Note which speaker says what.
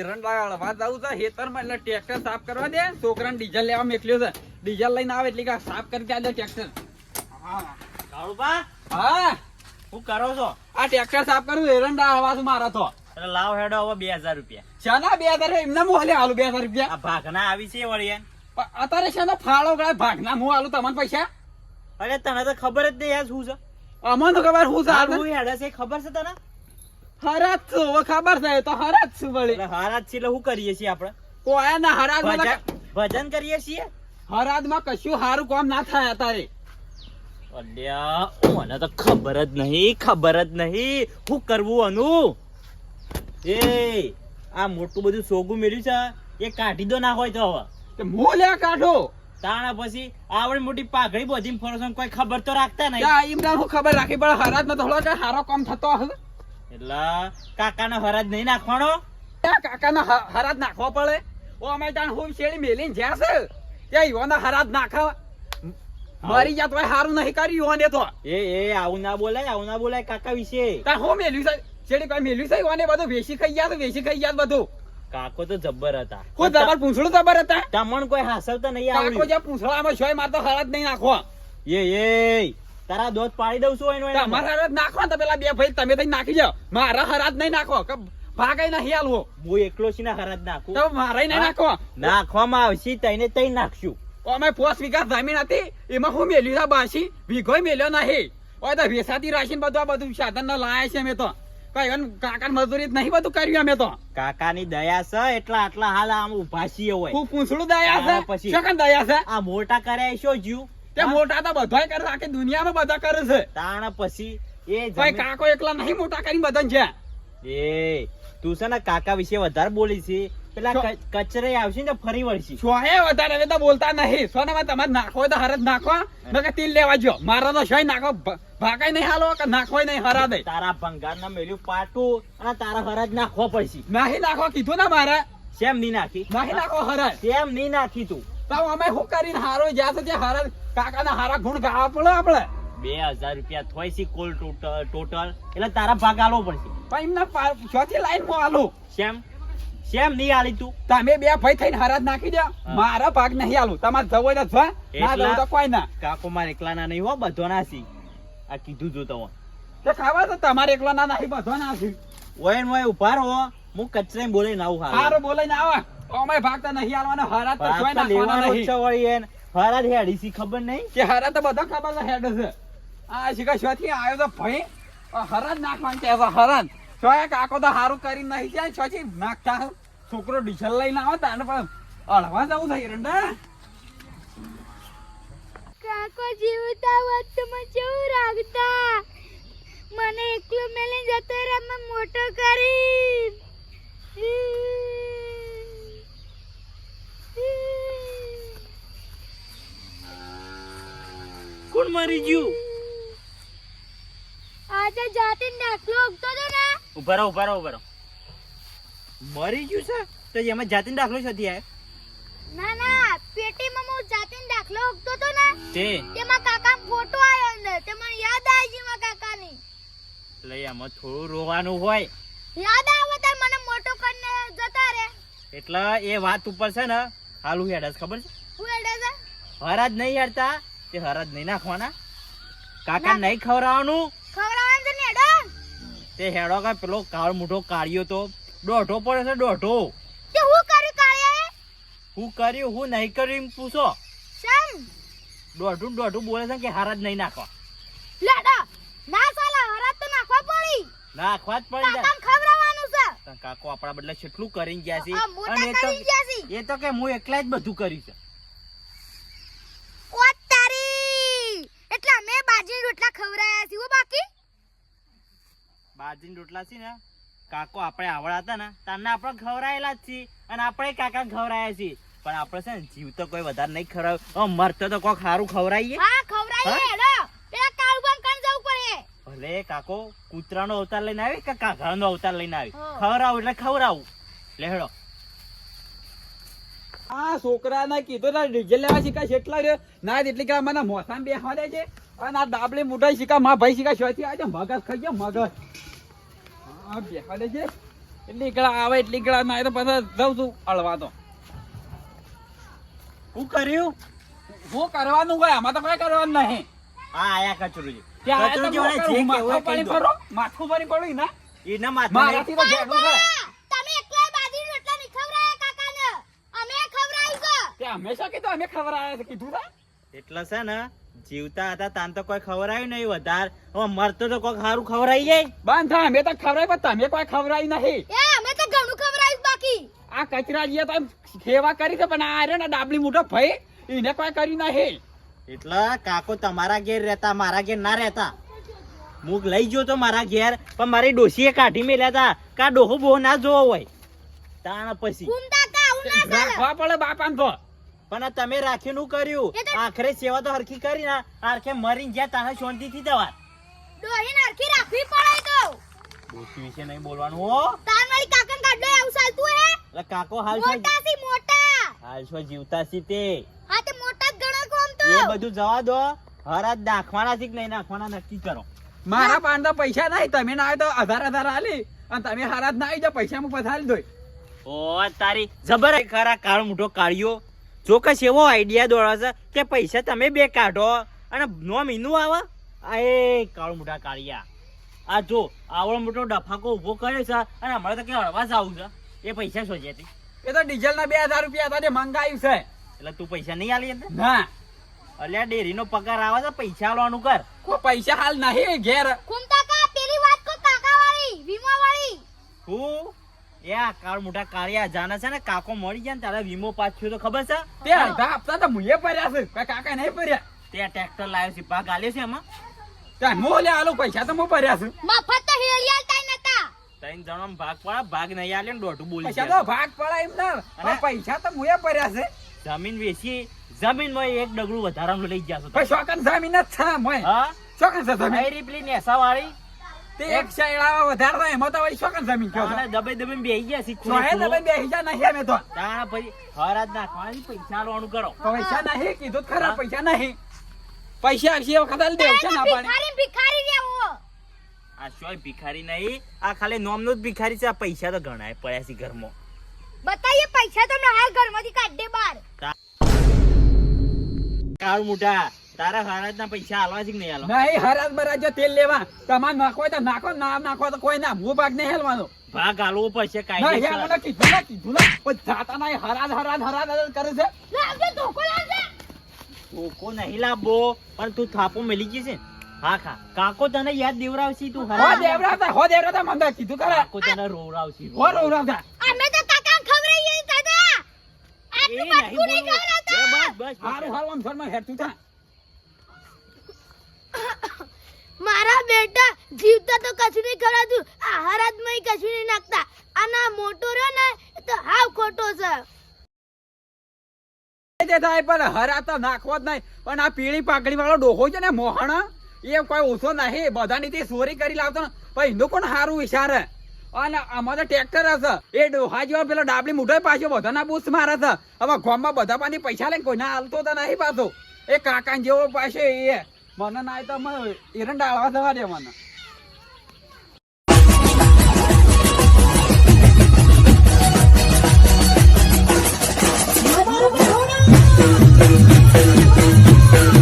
Speaker 1: એરંડા વાત આવું છે હેતરમાં એટલે ટ્રેક્ટર સાફ કરવા દે છોકરાને ડીઝલ લેવા મેકલ્યો છે. ડીઝલ લઈને આવે એટલે સાફ કરી દે ટ્રેક્ટર હા.
Speaker 2: કરો છો?
Speaker 1: આ ટ્રેક્ટર સાફ કરું એરંડા મારા તો.
Speaker 2: એટલે લાવ હેડો હવે બે હજાર રૂપિયા.
Speaker 1: શાના બે હજાર એમને હું હાલે હાલું બે હજાર રૂપિયા.
Speaker 2: આ ભાગના આવી છે વળી એમ.
Speaker 1: પણ અત્યારે શાનો ફાળો ગળે ભાગના હું હાલું તમને પૈસા?
Speaker 2: અરે તને તો ખબર જ નહીં યાર શું છે.
Speaker 1: અમને તો ખબર હું
Speaker 2: છે ખબર છે તને?
Speaker 1: હરાજ છું હવે ખબર છે તો હરાજ છું વળી.
Speaker 2: છે એટલે શું કરીએ છીએ આપણે?
Speaker 1: કોઈ ના હરાજ
Speaker 2: ભજન કરીએ છીએ?
Speaker 1: હરાજમાં કશું સારું કામ ના થાય અત્યારે.
Speaker 2: અલ્યા મને તો ખબર જ નહીં ખબર જ નહીં. શું કરવું અનુ? એ આ મોટું બધું સોગું મેળ્યું છે એ કાઢી દો ના હોય તો હવે.
Speaker 1: હું લે કાઢો?
Speaker 2: તાણા પછી આવડી મોટી પાઘડી બધી ફરો છો કોઈ ખબર તો રાખતા નહીં.
Speaker 1: ત્યાં ઈમરાન હું ખબર રાખી પણ હરાજમાં થોડો સારો કામ થતો હશે.
Speaker 2: એટલે કાકાનો હરાજ નહીં નાખવાનો?
Speaker 1: કાકાનો હરાજ નાખવો પડે. ઓ અમે ત્યાં હું શેડી મેલીને જ્યાં છે. ત્યાં ઈવોના હરાજ નાખવા મારી જાત હોય સારું નહીં કર્યું ઈવોને તો.
Speaker 2: એ એ આવું ના બોલાય આવું ના બોલાય કાકા વિશે.
Speaker 1: ત્યાં હું મેલ્યું છે? શેરી કોઈ મેલ્યું છે ઈવોને બધું? વેસી ખાઈ ગયા વેસી ખાઈ ગયા બધું?
Speaker 2: કાકો તો જબ્બર હતા.
Speaker 1: હું તમાર પૂંછડું જબર હતા?
Speaker 2: તમણ કોઈ હાસવતા નહીં
Speaker 1: કાકો જે પૂંછડામાં છોય માર તો હરાજ નહીં નાખો
Speaker 2: એ એ તારા દોત પાડી દઉં છું એનો.
Speaker 1: તમારા હરાજ નાખો તો પેલા બે ભાઈ તમે તઈ નાખી જાઓ. મારા હરાત નહીં નાખો. કે ભાગાઈ નહીં હાલવો
Speaker 2: હું. એકલો છે ને હરાત નાખું?
Speaker 1: તો મારે નહીં નાખો.
Speaker 2: નાખવામાં આવશે તઈને તઈ નાખશું.
Speaker 1: અમે પોસ વીઘા જમીન હતી એમાં હું મેલ્યું છે બાસી. વીઘોય મેલ્યો નહીં. ઓય તો વેસાતી રાખીને બધું આ બધું સાધન ના લાયા છે અમે તો. કઈ કાકા મજૂરી નહીં બધું કર્યું અમે તો.
Speaker 2: કાકાની દયા છે એટલા આટલા હાલ આમ ઊભા છીએ હોય.
Speaker 1: હું પૂંછડું દયા છે?
Speaker 2: પછી.
Speaker 1: શું દયા છે?
Speaker 2: આ મોટા કર્યા શું જ્યું?
Speaker 1: તે મોટા તો બધા કરે આખી દુનિયામાં બધા કરે છે.
Speaker 2: તાણા પછી એ
Speaker 1: ભાઈ કાકો એકલા નહીં મોટા કરીને બધા છે.
Speaker 2: એ તું છે ને કાકા વિશે વધારે બોલી છે પેલા કચરે આવશે ને ફરી વળશે.
Speaker 1: સોહે વધારે હવે તો બોલતા નહીં. સોનામાં તમારે નાખો તો હરજ નાખો નકર તિલ લેવા જો. મારા તો સોય નાખો. ભ- ભાગાય નહીં હાલો કે નાખો નહીં હરા દે.
Speaker 2: તારા ભંગાર ના મેલ્યું પાટું અને તારા હરજ નાખવો પડશે.
Speaker 1: નહીં નાખો કીધું ને મારે.
Speaker 2: સેમ નહીં નાખી?
Speaker 1: નહીં નાખો હરજ.
Speaker 2: સેમ નહીં નાખી તું?
Speaker 1: તો અમે શું કરીને હારો જ્યાં છે ત્યાં હારા કાકાના હારા ગુણ ગાવા પડે આપણે.
Speaker 2: બે હજાર રૂપિયા થોય છે કુલ ટોટલ એટલે તારા ભાગ આલવો પડશે.
Speaker 1: પણ એમને ચોથી લાઈનમાં આલો?
Speaker 2: શેમ? શેમ નહીં આલી તું?
Speaker 1: તમે બે ભાઈ થઈને હરાજ નાખી દે. મારા ભાગ નહીં આલું. તમારે જવો તો જા. ના જવું તો કોઈ ના.
Speaker 2: કાકો મારે એકલાના નહીં હો બધો ના સી આ કીધું જો તમે
Speaker 1: તો ખાવા તો તમારે એકલા ના નાખી બધો ના સી
Speaker 2: ઓય ને ઓય ઊભા રહો. હું કચરે બોલે ના આવું હારું.
Speaker 1: બોલે ના આવા. અમે ભાગ તો નહીં આલવાના હરાજ તો
Speaker 2: ભાગ
Speaker 1: સોય
Speaker 2: તો લેવાનો જ હેડી સી ખબર નહીં?
Speaker 1: કે હારા તો બધા ખબર છે હેડ છે. આ શીખા શોથી આવ્યો તો ભાઈ આ હરાજ નાખવાનું કે છે છો સોય કાકો તો હારું કરી નહીં જાય છોથી નાખતા. છોકરો ડીઝલ લઈને આવે તાને પણ અડવા જવું થઈ રંડા
Speaker 3: કાકો જીવતા વાત તો મને કેવું રાખતા? મને એકલું મેલી જતો રે મોટો કરી.
Speaker 2: કોણ મરી ગયું.
Speaker 3: આજે જાતે દાખલો ઉગતો તો ને.
Speaker 2: ઊભા રહો ઊભા રહો ઊભા રહો. મરી ગયું છે? તો એમાં જાતિનો દાખલો શોધી આવ્યો
Speaker 3: ના ના પેટીમાં હું જાતે દાખલો ઉગતો તો ને.
Speaker 2: તે?
Speaker 3: તેમાં કાકા ફોટો આવ્યો અંદર. તે મને યાદ આવી ગઈ મારા કાકાની.
Speaker 2: એટલે એમાં થોડું રોવાનું હોય.
Speaker 3: યાદ આવે તાર મને મોટો કરીને જતા રે
Speaker 2: એટલે એ વાત ઉપર છે ને હાલું હેડસ ખબર છે?
Speaker 3: હું હેડસ
Speaker 2: હરાજ નહીં હેડતા. તે હરજ નહીં નાખવાના. કાકા નહીં ખવડાવવાનું.
Speaker 3: ખવડાવવાનું તો નેડો
Speaker 2: તે હેડો કા પેલો કાળ મોટો કાળિયો તો. દોઢો પડે છે દોઢો.
Speaker 3: તે હું કર્યું કાળિયાએ
Speaker 2: હું કર્યું હું નહીં કર્યું એમ પૂછો.
Speaker 3: સમ
Speaker 2: દોઢું દોઢું બોલે છે કે હરજ નહીં નાખવા.
Speaker 3: લેડા ના સાલા હરજ તો નાખવા પડી.
Speaker 2: નાખવા જ પડી જાય.
Speaker 3: ખવડાવવાનું છે.
Speaker 2: કાકો આપણા બદલે કેટલું કરીને ગયા છે. અને એ તો
Speaker 3: કરી ગયા છે.
Speaker 2: એ તો કે હું એકલા જ બધું કર્યું છે
Speaker 3: ઓ તારી એટલે અમે બાજરી રોટલા ખવરાયા છે હો બાકી.
Speaker 2: બાજરીના રોટલા છે ને કાકો આપણે આવડાતા ને તારને આપણે ખવરાયેલા જ છીએ અને આપણે કાકા ખવરાયા છીએ. પણ આપણે છે ને જીવ તો કોઈ વધારે નહીં ખવડાવ. મરતો તો કોક સારું ખવરાઈએ
Speaker 3: હા ખવરાઈએ હેલો પેલા કાળુબાન કણ જવું પડે.
Speaker 2: ભલે કાકો કૂતરાનો અવતાર લઈને આવી કે કાઘાનો અવતાર લઈને આવી?
Speaker 3: ખવરાવ
Speaker 2: ખવડાવું એટલે ખવડાવું. લેહડો
Speaker 1: આ છોકરાને કીધું ને ડીઝલ લેવા શીખા છે. એટલા રે ના એટલે કે મને મોસામ બેસવા દે છે. અને આ દાબલી મોટા શીખા માં ભાઈ શીખા શોથી આજે મગજ ખાઈ ગયો મગજ. હા બેહાડે છે એટલી કળા આવે એટલી કળા ના તો પાછા જઉં છું અળવા તો.
Speaker 2: હું કર્યું?
Speaker 1: હું કરવાનું હોય આમાં તો કઈ કરવાનું નહીં.
Speaker 2: હા આયા કચરું
Speaker 1: માથું? માથું પડ્યું ના?
Speaker 2: એના માથે
Speaker 1: તો છે હંમેશા કીધું અમે ખબર આવે કીધું તા?
Speaker 2: એટલે છે ને જીવતા હતા તાન તો કોઈ ખવરાયું નહીં વધાર. હવે મરતો તો કોઈ સારું ખવરાઈ જાય.
Speaker 1: બાંધા અમે તો ખવરાય પણ તમે કોઈ ખવરાય નહીં.
Speaker 3: એ અમે તો ઘણું ખવરાયું બાકી.
Speaker 1: આ કચરાજીએ તો સેવા કરી છે પણ આ ને ડાબલી મોટો ભાઈ એને કોઈ કરી નહીં.
Speaker 2: એટલે કાકો તમારા ઘેર રહેતા મારા ઘેર ના રહેતા. મુક લઈ ગયો તો મારા ઘેર પણ મારી ડોશીએ કાઢી મેલ્યા હતા કા ડોહો બહુ ના જોવો હોય. તાણ પછી.
Speaker 1: રાખવા પડે બાપાને તો.
Speaker 2: પણ તમે રાખીને કર્યું. આખરે સેવા તો હરખી કરી ના. આખરે મરીને જ્યાં તાને શાંતિથી જવા
Speaker 3: ડોહી નાખી રાખવી પડે તો.
Speaker 2: ડોશી વિશે નહીં બોલવાનું હો.
Speaker 3: તાર મારી કાકન કાઢો. આવું ચાલતું હે?
Speaker 2: એટલે કાકો હાલ છો?
Speaker 3: મોટા સી મોટા.
Speaker 2: હાલ છો જીવતા સી તે.
Speaker 3: હા તે મોટા ગણો કોમ તો.
Speaker 2: એ બધું જવા દો. હરાજ નાખવાના છે કે નહીં નાખવાના નક્કી કરો.
Speaker 1: મારા પાન પૈસા નહીં તમે ના આવે તો હજાર હજાર આલી અને તમે હારા ના આવી જાવ પૈસા હું પથારી દોય
Speaker 2: ઓ તારી જબર હે ખરા કાળ મોટો કાઢ્યો ચોક્કસ એવો આઈડિયા દોડે છે કે પૈસા તમે બે કાઢો અને નો મીનું આવે. આ એ કાળ મોટા કાળિયા. આ જો આવડો મોટો ડફાકો ઊભો કરે છે અને હમણાં તો ક્યાં જ આવું છે. એ પૈસા શોધ્યાથી
Speaker 1: એ તો ડીઝલ ના બે હજાર રૂપિયા હતા તે મંગાવ્યું છે.
Speaker 2: એટલે તું પૈસા નહીં આલી એટલે?
Speaker 1: ના.
Speaker 2: અલ્યા ડેરીનો પગાર આવે છે પૈસા આલવાનું કર.
Speaker 1: કોઈ પૈસા હાલ નહીં ઘેર.
Speaker 3: ઘૂમતા કા પેલી વાત કો કાકા વાળી વીમા વાળી
Speaker 2: હું? એ આ મોટા જાણે છે ને કાકો મળી જાય ને તારે વીમો પાછો તો ખબર છે?
Speaker 1: તે અડધા હપ્તા તો મુએ ભર્યા છે. કાકા નહીં ભર્યા.
Speaker 2: તે ટ્રેક્ટર લાવ્યો છે ભાગ આલ્યો છે એમાં?
Speaker 1: ત્યાં મો લે આલો પૈસા તો હું ભર્યા છે.
Speaker 3: મફત તો હેલિયાલ તાઈ નતા.
Speaker 2: ત્રણ જણામાં ભાગ પડા ભાગ નહીં આલ્યો ને દોઢું બોલી
Speaker 1: પૈસા તો ભાગ પડા એમ ના.
Speaker 2: અને?
Speaker 1: પૈસા તો મુએ ભર્યા છે.
Speaker 2: જમીન વેચી જમીનમાં એક ડગલું વધારાનું લઈ ગયા છો
Speaker 1: જમીન જ છે મોય
Speaker 2: હા?
Speaker 1: ચોકન છે જમીન.
Speaker 2: પેલી નેસા વાળી
Speaker 1: તે એક શેડાવા વધારે થાય એમાં તો વળી શોકન જમીન કયો
Speaker 2: અને દબાઈ દબાઈને બેહી ગયા છે
Speaker 1: સોહે તમે બેહી જા નહીં અમે તો.
Speaker 2: તાણે ભાઈ હરાજ નાખવાની પૈસા લોણું કરો.
Speaker 1: પૈસા નહીં કીધું ખરા પૈસા નહીં. પૈસા આવશે એ વખત આલી દેવ છે ના પાણી
Speaker 3: ભિખારી ભિખારી રેવો
Speaker 2: આ શોય ભિખારી નહીં? આ ખાલી નોમનો જ ભિખારી છે આ પૈસા તો ઘણાય પડ્યા છે ઘરમાં.
Speaker 3: બતાઈએ પૈસા તો ના હાલ ઘરમાંથી કાઢ દે બાર
Speaker 2: કાળ મોટા તારા હરાજના પૈસા હાલવા છે કે નહીં આલવા
Speaker 1: નહીં હરાજ બરાજ તેલ લેવા. તમારે નાખો તો નાખો ના નાખો તો કોઈ ના. હું ભાગ નહીં હેલવાનો.
Speaker 2: ભાગ હાલવો પડશે
Speaker 1: કાઈ
Speaker 2: નહીં
Speaker 1: મને કીધું ના કીધું ના પણ જાતા નહીં હરાજ હરાજ હરાજ હરાજ કરે છે.
Speaker 3: ધોકો
Speaker 2: નહીં લાવવો પણ તું થાપો મેલી ગઈ છે. હા ખા. કાકો તને યાદ દેવરાવશી તું
Speaker 1: હો
Speaker 2: હરાજ?
Speaker 1: દેવરાતા હો દેવરાતા મને કીધું કરે
Speaker 2: કાકો તને રોવરાવશી.
Speaker 1: હો રોવરાતા
Speaker 3: અમે તો કાકા ખવડાવીએ દાદા.
Speaker 2: આ
Speaker 3: તું
Speaker 2: નહીં બસ બસ
Speaker 1: હારું હારું આમ શર્મા હેઠું થા.
Speaker 3: મારા બેટા જીવતા તો કશું નહીં ખવડાવતું આ હરાજમાં કશું નહીં નાખતા. આના મોટો રહ્યો ને તો હાવ ખોટો છે.
Speaker 1: તે થાય નાખવો જ છે ને, મોહણ, એ કોઈ ઓછો નહીં. બધાની તે કરી લાવતો ને, પણ કોણ સારું વિચારે? અને તો ટ્રેક્ટર હશે. એ ડોહા જેવા પેલો ડાબલી મૂઠો પાછો બધાના બૂસ મારે છે. હવે ગામમાં બધા પાછી પૈસા લઈને કોઈને હાલતો તો નહીં પાછો. એ કાકા જેવો પાછો એ. મને ના તો મને એરંડા આળવા થવા દે મને.
Speaker 4: Thank